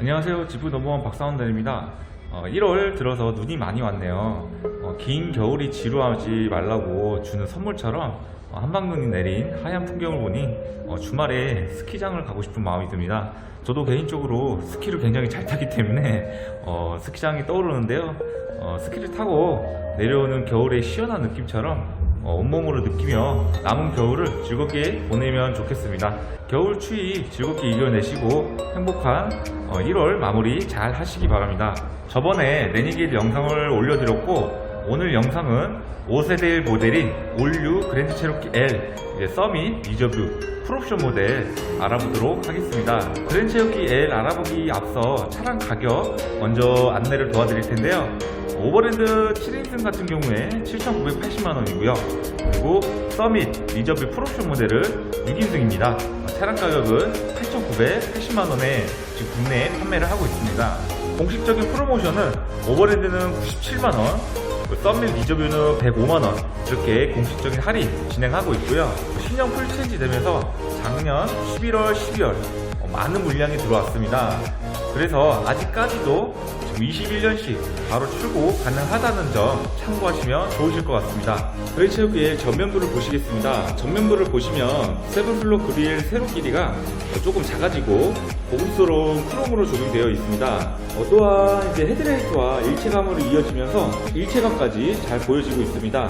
안녕하세요. 지부 넘버원 박사원단입니다. 어, 1월 들어서 눈이 많이 왔네요. 어, 긴 겨울이 지루하지 말라고 주는 선물처럼 어, 한방눈이 내린 하얀 풍경을 보니 어, 주말에 스키장을 가고 싶은 마음이 듭니다. 저도 개인적으로 스키를 굉장히 잘 타기 때문에 어, 스키장이 떠오르는데요. 어, 스키를 타고 내려오는 겨울의 시원한 느낌처럼 어, 온몸으로 느끼며 남은 겨울을 즐겁게 보내면 좋겠습니다. 겨울 추위 즐겁게 이겨내시고 행복한 어, 1월 마무리 잘 하시기 바랍니다. 저번에 레니게이드 영상을 올려드렸고 오늘 영상은 5세대 모델인 올류 그랜드 체로키 L 서밋 리저뷰 풀옵션 모델 알아보도록 하겠습니다. 그랜드 체로키 L 알아보기 앞서 차량 가격 먼저 안내를 도와드릴 텐데요. 오버랜드 7인승 같은 경우에 7,980만원이고요. 그리고 서밋 리저뷰 풀옵션 모델은 6인승입니다. 차량 가격은 8,980만원에 지금 국내에 판매를 하고 있습니다. 공식적인 프로모션은 오버랜드는 97만원, 썸밀 리저뷰는 105만원 이렇게 공식적인 할인 진행하고 있고요. 신형 풀체인지 되면서 작년 11월, 12월 어, 많은 물량이 들어왔습니다. 그래서 아직까지도 21년씩 바로 출고 가능하다는 점 참고하시면 좋으실 것 같습니다. 그레이체육의 전면부를 보시겠습니다. 전면부를 보시면 세븐블로 그릴 세로 길이가 조금 작아지고 고급스러운 크롬으로 조명되어 있습니다. 어, 또한 이제 헤드라이트와 일체감으로 이어지면서 일체감까지 잘 보여지고 있습니다.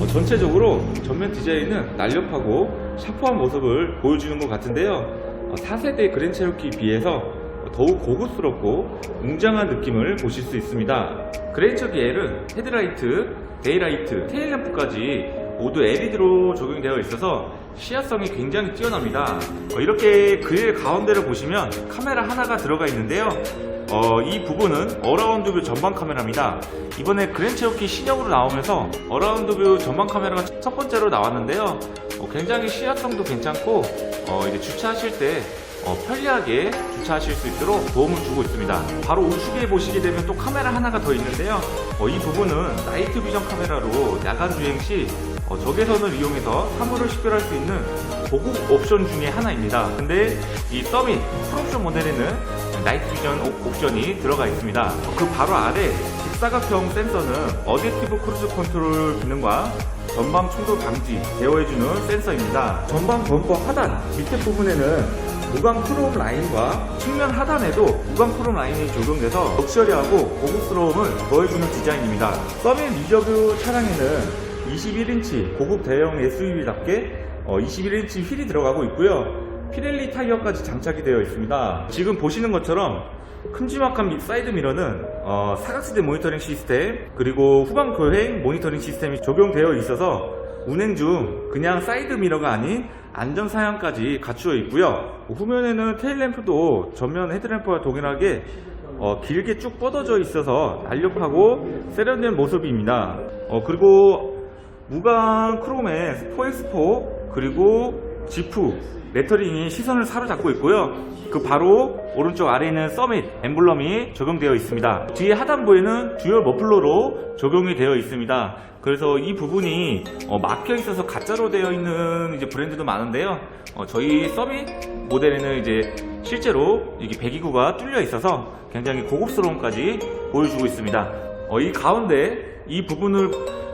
어, 전체적으로 전면 디자인은 날렵하고 샤프한 모습을 보여주는 것 같은데요. 어, 4세대 그랜 체로키에 비해서 더욱 고급스럽고 웅장한 느낌을 보실 수 있습니다. 그레이처 BL은 헤드라이트, 데이라이트, 테일램프까지 모두 LED로 적용되어 있어서 시야성이 굉장히 뛰어납니다. 어, 이렇게 그릴 가운데를 보시면 카메라 하나가 들어가 있는데요. 어, 이 부분은 어라운드 뷰 전방 카메라입니다. 이번에 그랜 체로키 신형으로 나오면서 어라운드 뷰 전방 카메라가 첫 번째로 나왔는데요. 어, 굉장히 시야성도 괜찮고 어, 이제 주차하실 때 어, 편리하게 주차하실 수 있도록 도움을 주고 있습니다. 바로 우측에 보시게 되면 또 카메라 하나가 더 있는데요. 어, 이 부분은 나이트 비전 카메라로 야간 주행 시 어, 적외선을 이용해서 사물을 식별할 수 있는 고급 옵션 중에 하나입니다. 근데 이 서밋 풀옵션 모델에는 나이트 비전 옵- 옵션이 들어가 있습니다. 어, 그 바로 아래 직사각형 센서는 어댑티브 크루즈 컨트롤 기능과 전방 충돌 방지 제어해주는 센서입니다. 전방 범퍼 하단 밑에 부분에는 무광 크롬 라인과 측면 하단에도 무광 크롬 라인이 적용돼서 럭셔리하고 고급스러움을 더해주는 디자인입니다. 서밋 리저뷰 차량에는 21인치 고급 대형 SUV답게 21인치 휠이 들어가고 있고요. 피렐리 타이어까지 장착이 되어 있습니다. 지금 보시는 것처럼 큼지막한 미- 사이드 미러는 어, 사각지대 모니터링 시스템 그리고 후방 교행 모니터링 시스템이 적용되어 있어서 운행 중 그냥 사이드 미러가 아닌 안전 사양까지 갖추어 있고요. 후면에는 테일램프도 전면 헤드램프와 동일하게 어, 길게 쭉 뻗어져 있어서 날렵하고 세련된 모습입니다. 어, 그리고 무광 크롬의 4X4 그리고 지프 레터링이 시선을 사로잡고 있고요. 그 바로 오른쪽 아래에는 서밋 엠블럼이 적용되어 있습니다. 뒤에 하단부에는 듀얼 머플러로 적용이 되어 있습니다. 그래서 이 부분이 어, 막혀 있어서 가짜로 되어 있는 이제 브랜드도 많은데요. 어, 저희 서밋 모델에는 이제 실제로 이게 배기구가 뚫려 있어서 굉장히 고급스러움까지 보여주고 있습니다. 어, 이 가운데 이 부분을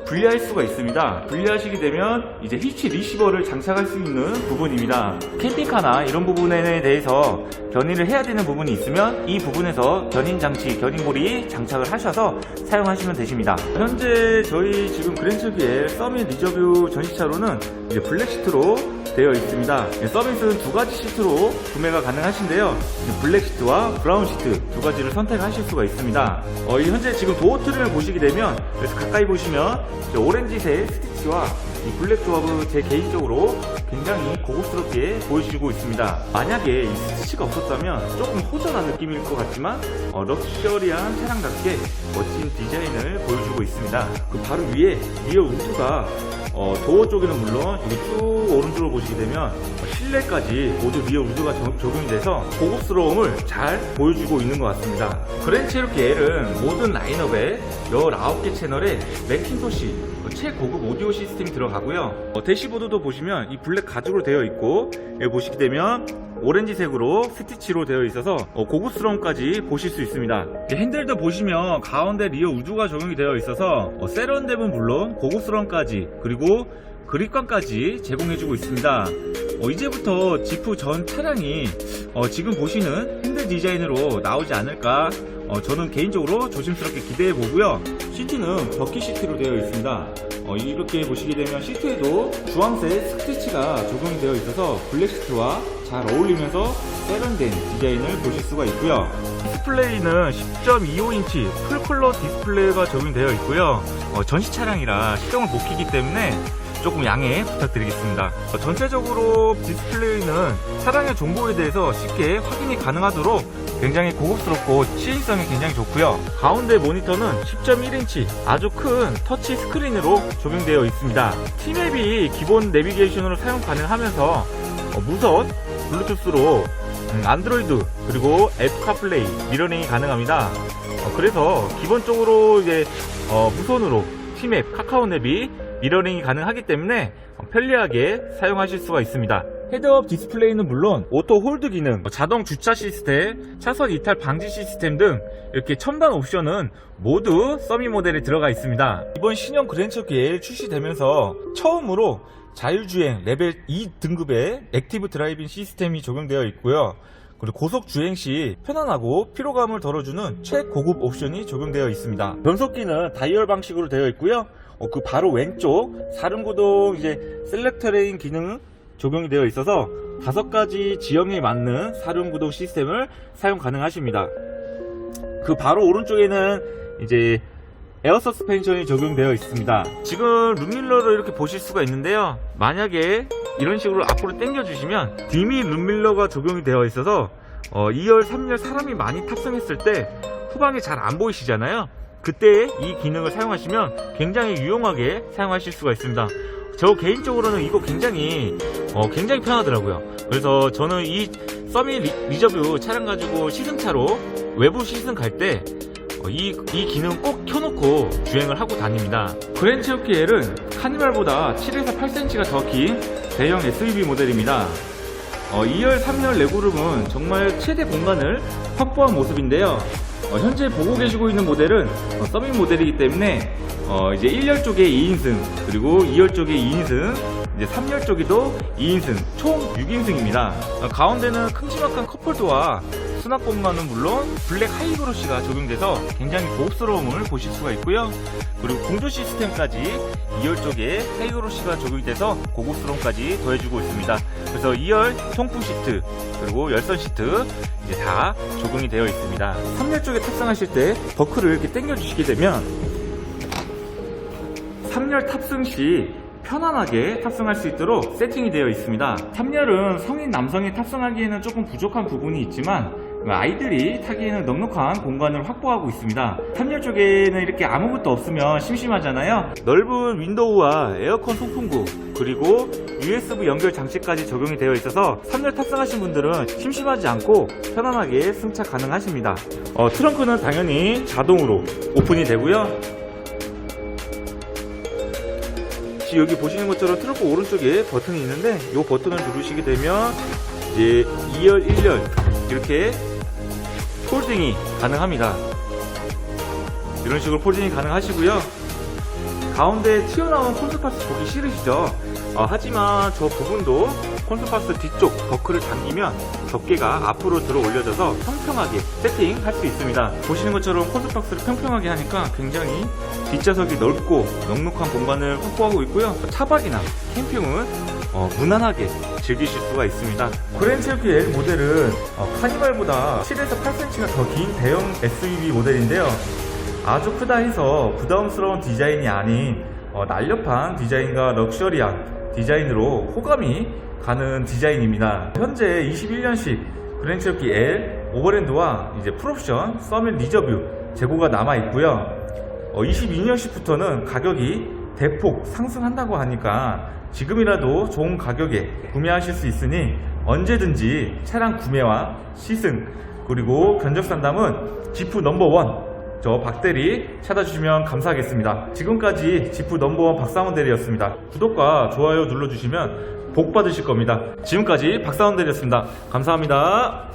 분리할 수가 있습니다. 분리하시게 되면 이제 히치 리시버를 장착할 수 있는 부분입니다. 캠핑카나 이런 부분에 대해서 견인을 해야 되는 부분이 있으면 이 부분에서 견인 장치, 견인고리 장착을 하셔서 사용하시면 되십니다. 현재 저희 지금 그랜츠비의 서밋 리저뷰 전시차로는 이제 블랙 시트로 되어 있습니다. 서밋은 두 가지 시트로 구매가 가능하신데요. 블랙 시트와 브라운 시트 두 가지를 선택하실 수가 있습니다. 어, 이 현재 지금 도어 트림을 보시게 되면 그래서 가까이 보시면 저 오렌지색 스티치와 이 블랙 조합은 제 개인적으로 굉장히 고급스럽게 보여주고 있습니다. 만약에 이 스티치가 없었다면 조금 호전한 느낌일 것 같지만 어, 럭셔리한 차량답게 멋진 디자인을 보여주고 있습니다. 그 바로 위에 리어 우드가 어, 도어 쪽에는 물론 여기 쭉 오른쪽으로 보시게 되면 어, 실내까지 모두 리어 우드가 적- 적용이 돼서 고급스러움을 잘 보여주고 있는 것 같습니다. 그랜 체로키 L은 모든 라인업에 19개 채널에 맥킨토시 어, 최고급 오디오 시스템이 들어가고요. 어, 대시보드도 보시면 이 블랙 가죽으로 되어 있고 여기 보시게 되면 오렌지색으로 스티치로 되어 있어서 어, 고급스러움까지 보실 수 있습니다. 이 핸들도 보시면 가운데 리어 우드가 적용이 되어 있어서 어, 세련됨은 물론 고급스러움까지 그리고 그립감까지 제공해주고 있습니다. 어, 이제부터 지프 전 차량이 어, 지금 보시는 핸들 디자인으로 나오지 않을까 어, 저는 개인적으로 조심스럽게 기대해 보고요. 시트는 버킷 시트로 되어 있습니다. 어, 이렇게 보시게 되면 시트에도 주황색 스티치가 적용이 되어 있어서 블랙 시트와 잘 어울리면서 세련된 디자인을 보실 수가 있고요. 디스플레이는 10.25인치 풀컬러 디스플레이가 적용되어 있고요. 어, 전시 차량이라 시동을 못 키기 때문에 조금 양해 부탁드리겠습니다. 어, 전체적으로 디스플레이는 차량의 정보에 대해서 쉽게 확인이 가능하도록 굉장히 고급스럽고 시인성이 굉장히 좋고요. 가운데 모니터는 10.1인치 아주 큰 터치 스크린으로 적용되어 있습니다. T맵이 기본 내비게이션으로 사용 가능하면서 어, 무선 블루투스로 음, 안드로이드 그리고 애플 카플레이 미러링이 가능합니다. 어, 그래서 기본적으로 이제 어, 무선으로 T맵, 카카오맵이 미러링이 가능하기 때문에 어, 편리하게 사용하실 수가 있습니다. 헤드업 디스플레이는 물론 오토 홀드 기능, 뭐 자동 주차 시스템, 차선 이탈 방지 시스템 등 이렇게 첨단 옵션은 모두 서미 모델에 들어가 있습니다. 이번 신형 그랜처길 출시되면서 처음으로 자율주행 레벨 2 등급의 액티브 드라이빙 시스템이 적용되어 있고요. 그리고 고속 주행 시 편안하고 피로감을 덜어주는 최고급 옵션이 적용되어 있습니다. 변속기는 다이얼 방식으로 되어 있고요. 어, 그 바로 왼쪽 사륜구동 이제 셀렉터 레인 기능 적용이 되어 있어서 다섯 가지 지형에 맞는 사륜구동 시스템을 사용 가능하십니다. 그 바로 오른쪽에는 이제 에어 서스펜션이 적용되어 있습니다. 지금 룸밀러를 이렇게 보실 수가 있는데요. 만약에 이런 식으로 앞으로 당겨 주시면 디미 룸밀러가 적용이 되어 있어서 어, 2열, 3열 사람이 많이 탑승했을 때 후방이 잘 안 보이시잖아요. 그때 이 기능을 사용하시면 굉장히 유용하게 사용하실 수가 있습니다. 저 개인적으로는 이거 굉장히 어, 굉장히 편하더라고요. 그래서 저는 이 서미 리, 리저뷰 차량 가지고 시승차로 외부 시승 갈때 어, 이, 이 기능 꼭 켜놓고 주행을 하고 다닙니다. 그랜체오키 L은 카니발보다 7에서 8cm가 더 긴 대형 SUV 모델입니다. 어, 2열, 3열 레그룸은 정말 최대 공간을 확보한 모습인데요. 어, 현재 보고 계시고 있는 모델은 어, 서밋 모델이기 때문에 어, 이제 1열 쪽에 2인승 그리고 2열 쪽에 2인승 이제 3열 쪽에도 2인승 총 6인승입니다. 가운데는 큼지막한 컵홀더와 수납 공간은 물론 블랙 하이브러시가 적용돼서 굉장히 고급스러움을 보실 수가 있고요. 그리고 공조 시스템까지 2열 쪽에 하이브러시가 적용이 돼서 고급스러움까지 더해주고 있습니다. 그래서 2열 통풍 시트 그리고 열선 시트 이제 다 적용이 되어 있습니다. 3열 쪽에 탑승하실 때 버클을 이렇게 당겨 주시게 되면 3열 탑승 시 편안하게 탑승할 수 있도록 세팅이 되어 있습니다. 3열은 성인 남성이 탑승하기에는 조금 부족한 부분이 있지만 아이들이 타기에는 넉넉한 공간을 확보하고 있습니다. 3열 쪽에는 이렇게 아무것도 없으면 심심하잖아요. 넓은 윈도우와 에어컨 송풍구 그리고 USB 연결 장치까지 적용이 되어 있어서 3열 탑승하신 분들은 심심하지 않고 편안하게 승차 가능하십니다. 어, 트렁크는 당연히 자동으로 오픈이 되고요. 지금 여기 보시는 것처럼 트렁크 오른쪽에 버튼이 있는데 이 버튼을 누르시게 되면 이제 2열, 1열 이렇게 폴딩이 가능합니다. 이런 식으로 폴딩이 가능하시고요. 가운데 튀어나온 콘솔파스 보기 싫으시죠? 어, 하지만 저 부분도 콘솔파스 뒤쪽 버클을 당기면 덮개가 앞으로 들어 올려져서 평평하게 세팅할 수 있습니다. 보시는 것처럼 콘솔박스를 평평하게 하니까 굉장히 뒷좌석이 넓고 넉넉한 공간을 확보하고 있고요. 차박이나 캠핑은 어, 무난하게 즐기실 수가 있습니다. 그랜체오키 L 모델은 어, 카니발보다 7에서 8cm가 더 긴 대형 SUV 모델인데요. 아주 크다 해서 부담스러운 디자인이 아닌 어, 날렵한 디자인과 럭셔리한 디자인으로 호감이 가는 디자인입니다. 현재 21년식 그랜체오키 L 오버랜드와 이제 풀옵션 서밋 리저뷰 재고가 남아 있고요. 어, 22년식부터는 가격이 대폭 상승한다고 하니까 지금이라도 좋은 가격에 구매하실 수 있으니 언제든지 차량 구매와 시승 그리고 견적 상담은 지프 넘버원 저 박대리 찾아주시면 감사하겠습니다. 지금까지 지프 넘버원 박상원 대리였습니다. 구독과 좋아요 눌러주시면 복 받으실 겁니다. 지금까지 박상원 대리였습니다. 감사합니다.